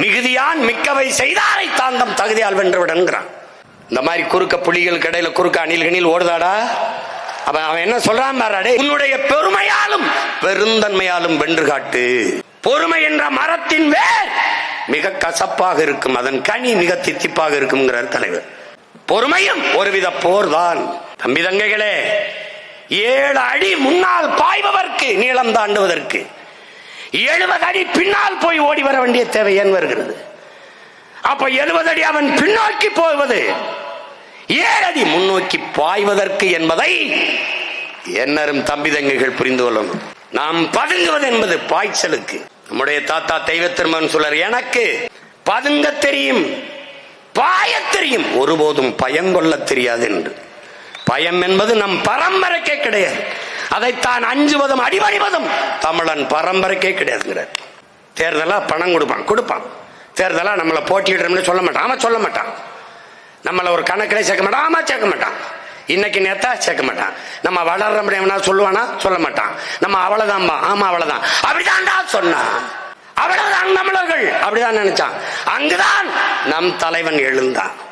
மிகுதியான் மிக்கவை செய்தாரை தாந்தம் தகுதியால் வென்றுவிடன்கிறான் இந்த மாதிரி குறுக்க புலிகள் கடையில குறுக்க அணில் கணில் ஓடுதாடா? அப்ப அவன் என்ன சொல்றான் பாரு உன்னுடைய பெருமையாலும் பெருந்தன்மையாலும் வென்று காட்டு. பொறுமை என்ற மரத்தின் வேர் மிக கசப்பாக இருக்கும் அதன் கனி மிக தித்திப்பாக இருக்கும்ங்கிறார் தலைவர். பொறுமையும் ஒருவித போர்தான். தம்பி தங்கைகளே ஏழு அடி முன்னால் பாய்பவர்க்கு நீளம் தாண்டுவதற்கு. எழுபது அடி பின்னால் போய் ஓடி வர வேண்டிய தேவை ஏன் வருகிறது? அப்ப எழுபது அடி அவன் பின்னோக்கி போவது. ஏழடி முன்னோக்கி பாய்வதற்கு என்பதை என்னரும் தம்பி தங்கைகள் புரிந்து கொள்ளணும் நாம் பதுங்குவது என்பது பாய்ச்சலுக்கு. நம்முடைய தாத்தா தெய்வ திருமன் சொல்றார் எனக்கு பதுங்க தெரியும் பாய தெரியும். ஒருபோதும் பயங்கொள்ள தெரியாது என்று. பயம் என்பது நம் பரம்பரைக்கே கிடையாது. அதைத்தான் அஞ்சுவதும் அடிபணிவதும் தமிழன் பரம்பரைக்கே கிடையாதுங்கிறார். தேர்தலா பணம் கொடுப்பான் கொடுப்பான். தேர்தலா நம்மளை போட்டியிடுறோம்னு சொல்ல மாட்டான். ஆமா சொல்ல மாட்டான். நம்மளை ஒரு கணக்கில் சேர்க்க மாட்டான் ஆமா சேர்க்க மாட்டான். இன்னைக்கு நேத்தா சேர்க்க மாட்டான். நம்ம வளர்ற முடியும்னா சொல்லுவானா? சொல்ல மாட்டான். நம்ம அவ்வளவுதான்பா ஆமா அவ்வளவுதான். அப்படிதான்டா சொன்னான். அவ்வளவுதான் தமிழர்கள். அப்படிதான் நினைச்சான். அங்குதான் நம் தலைவன் எழுந்தான்.